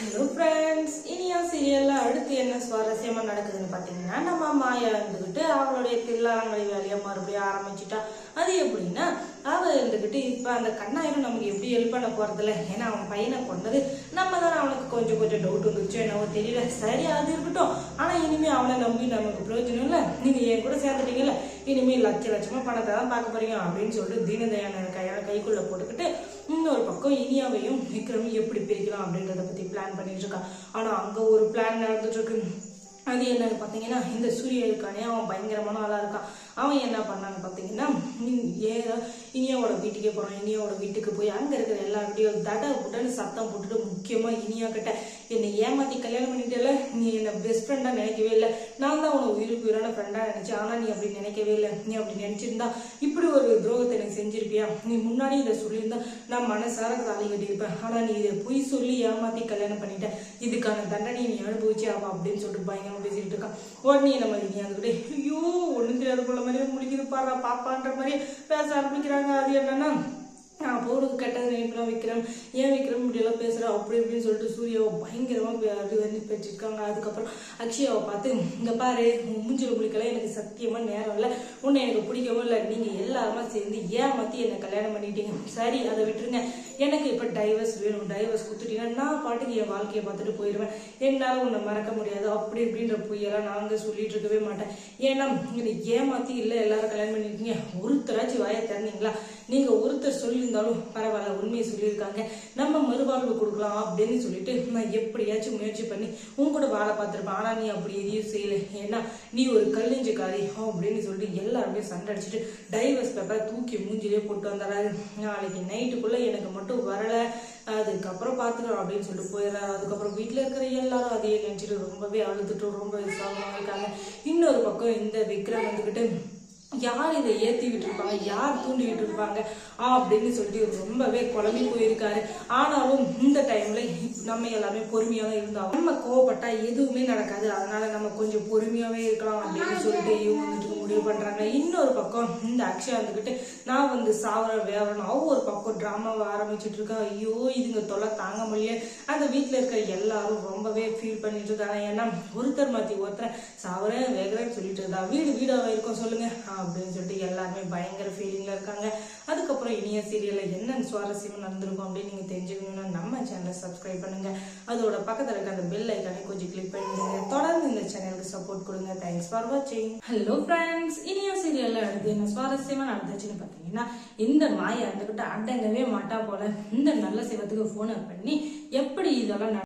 Hello friends Iniya சீரியலில் அடுத்து என்ன சுவாரஸ்யமாக நடக்குதுன்னு பார்த்தீங்கன்னா நம்ம மாயா இருந்துக்கிட்டு அவளுடைய தில்லாலங்கடி வேலையை மறுபடியும் ஆரம்பிச்சிட்டா. அது எப்படின்னா அவன் இருந்துக்கிட்டு இப்போ அந்த கண்ணாயிரம் நமக்கு எப்படி ஹெல்ப் பண்ண போகிறதில்ல ஏன்னா அவன் பையனை கொண்டது நம்ம தானே. அவனுக்கு கொஞ்சம் கொஞ்சம் டவுட் வந்துருச்சு என்னவோ தெரியல. சரி அது இருக்கட்டும். ஆனால் இனிமேல் அவனை நம்பி நமக்கு பிரயோஜனம் இல்லை. நீங்கள் என் கூட சேர்ந்துட்டீங்கல்ல. இனிமேல் லட்ச லட்சமாக பணத்தை தான் பார்க்க போறீங்க அப்படின்னு சொல்லிட்டு தீனதயான கையால் கைக்குள்ளே போட்டுக்கிட்டு இன்னொரு பக்கம் இனியாவையும் விக்ரமும் எப்படி பிரிக்கலாம் அப்படின்றத பற்றி பிளான் பண்ணிட்டு இருக்கான் ஆனால் அங்கே ஒரு பிளான் நடந்துட்டு இருக்கு. அது என்னன்னு பார்த்தீங்கன்னா இந்த சூரிய இருக்கானே அவன் பயங்கரமான ஆளாக இருக்கான். அவன் என்ன பண்ணான்னு பார்த்தீங்கன்னா ஏதோ இனியாவோட வீட்டுக்கே போகிறோம் இனியாவோட வீட்டுக்கு போய் அங்கே இருக்கிற எல்லா வீடியோ தட புட்டன்னு சத்தம் போட்டுட்டு முக்கியமாக இனியா கிட்ட என்னை ஏமாத்தி கல்யாணம் பண்ணிட்டல நீ என்னை பெஸ்ட் ஃப்ரெண்டாக நினைக்கவே இல்லை. நான் தான் உனக்கு உயிருக்கு உயிரான ஃப்ரெண்டாக நினைச்சேன். ஆனால் நீ அப்படி நினைக்கவே இல்லை. நீ அப்படி நினச்சிருந்தா இப்படி ஒரு துரோகத்தை எனக்கு செஞ்சிருப்பியா? நீ முன்னாடி இதை சொல்லியிருந்தா நான் மனசார தாலி கட்டியிருப்பேன். ஆனால் நீ இதை பொய் சொல்லி ஏமாத்தி கல்யாணம் பண்ணிட்டேன் இதுக்கான தண்டனை நீ அனுபவிச்சு ஆவா? அப்படின்னு சொல்லிட்டு பயங்கரமாக பேசிட்டு இருக்கான். உடனே நம்ம நீ இருந்துக்கிட்டே ஐயோ ஒன்றும் தெரியாத போல மாதிரியே முடிக்குது பாரு பாப்பான்ற மாதிரி பேச ஆரம்பிக்கிறாங்க அது என்னன்னா போகிறது கெட்டது நினைப்பெல்லாம் விக்ரம் ஏன் விக்ரம் இப்படியெல்லாம் பேசுகிறா அப்படி இப்படின்னு சொல்லிட்டு சூர்யாவை பயங்கரமாக அது வந்து பேசிருக்காங்க அதுக்கப்புறம் அக்ஷயாவை பார்த்து இங்கே பாரு மூஞ்சில் மூஞ்சில எனக்கு சத்தியமாக நேரம் இல்லை. உன்னை எனக்கு பிடிக்கவும் இல்லை. நீங்கள் எல்லாருமா சேர்ந்து ஏமாற்றி என்னை கல்யாணம் பண்ணிட்டீங்க. சரி அதை விட்டுருங்க. எனக்கு இப்போ டைவர்ஸ் வேணும். டைவர்ஸ் கொடுத்துட்டீங்கன்னா நான் பாட்டுக்கு என் வாழ்க்கையை பார்த்துட்டு போயிடுவேன் என்னால் உன்னை மறக்க முடியாது. அப்படி இப்படின்ற பொய்யெல்லாம் நாங்கள் சொல்லிட்டு இருக்கவே மாட்டேன். ஏன்னா என்னை ஏமாற்றி இல்லை எல்லாரும் கல்யாணம் பண்ணிருக்கீங்க. ஒருத்தராச்சும் வாயை திறந்தீங்களா? நீங்கள் ஒருத்தர் இருந்தாலும் பரவாயில்ல உண்மையை சொல்லியிருக்காங்க. நம்ம மறுவாழ்வு கொடுக்கலாம் அப்படின்னு சொல்லிட்டு நான் எப்படியாச்சும் முயற்சி பண்ணி உன் கூட வாழ பார்த்துருப்பேன். ஆனால் நீ அப்படி எதையும் செய்யலை. ஏன்னா நீ ஒரு கல்லிஞ்சுக்காரி அப்படின்னு சொல்லிட்டு எல்லாருமே சண்டை அடிச்சுட்டு டைவர்ஸ் பேப்பரை தூக்கி மூஞ்சிலே போட்டு வந்துடுறாரு நாளைக்கு நைட்டுக்குள்ளே எனக்கு மட்டும் வரலை. அதுக்கப்புறம் பார்த்துக்கலாம் அப்படின்னு சொல்லிட்டு போயிடுறாரு. அதுக்கப்புறம் வீட்டில் இருக்கிற எல்லாரும் அதையே நினச்சிட்டு ரொம்பவே அழுதுட்டு ரொம்ப விசாரமாக இருக்காங்க. இன்னொரு பக்கம் இந்த விக்ரம் வந்துக்கிட்டு யார் இதை ஏத்தி விட்டுருப்பாங்க யார் தூண்டி விட்டுருப்பாங்க அப்படின்னு சொல்லிட்டு ரொம்பவே குழம்பி போயிருக்காரு. ஆனாலும் இந்த டைம்ல நம்ம எல்லாமே பொறுமையா தான் இருந்தாலும் நம்ம கோவப்பட்டா எதுவுமே நடக்காது. அதனால நம்ம கொஞ்சம் பொறுமையாவே இருக்கலாம் அப்படின்னு சொல்லிட்டு இவங்க வந்துட்டு முடிவு பண்றாங்க. இன்னொரு பக்கம் இந்த அக்ஷயா வந்துக்கிட்டு நான் வந்து சாவர வேறணும் அவ ஒரு பக்கம் டிராமாவை ஆரம்பிச்சுட்டு இருக்கா ஐயோ இதுங்க தொல்லை தாங்க முடியல. அந்த வீட்டுல இருக்கிற எல்லாரும் ரொம்பவே ஃபீல் பண்ணிட்டு இருக்காங்க ஏன்னா ஒருத்தர் மாத்தி ஒருத்தர் சாவரேன் வேகிறேன்னு சொல்லிட்டு இருந்தா வீடு வீடாக இருக்கும் சொல்லுங்க. அப்படின்னு சொல்லிட்டு எல்லாருமே பயங்கர ஃபீலிங்ல இருக்காங்க. அதுக்கப்புறம் இனிய சீரியல்ல என்ன சுவாரஸ்யமாக நடந்திருக்கும் அப்படின்னு நீங்க தெரிஞ்சுக்கணும்னா நம்ம சேனலை சப்ஸ்கிரைப் பண்ணுங்க. அதோட பக்கத்துல இருக்க அந்த பெல் ஐக்கானே கொஞ்சம் கிளிக் பண்ணிடுங்க. தொடர்ந்து இந்த சேனலுக்கு சப்போர்ட் கொடுங்க. தேங்க்ஸ் ஃபார் வாட்சிங் ஹலோ ஃப்ரெண்ட்ஸ் இனிய சீரியல்ல அடுத்து என்ன சுவாரஸ்யமா நடந்துச்சுன்னு பார்த்தீங்கன்னா இந்த மாயா இருந்துகிட்டு அடங்கவே மாட்டா போல. இந்த நல்ல சிவத்துக்கு ஃபோனை பண்ணி எப்படி இதெல்லாம்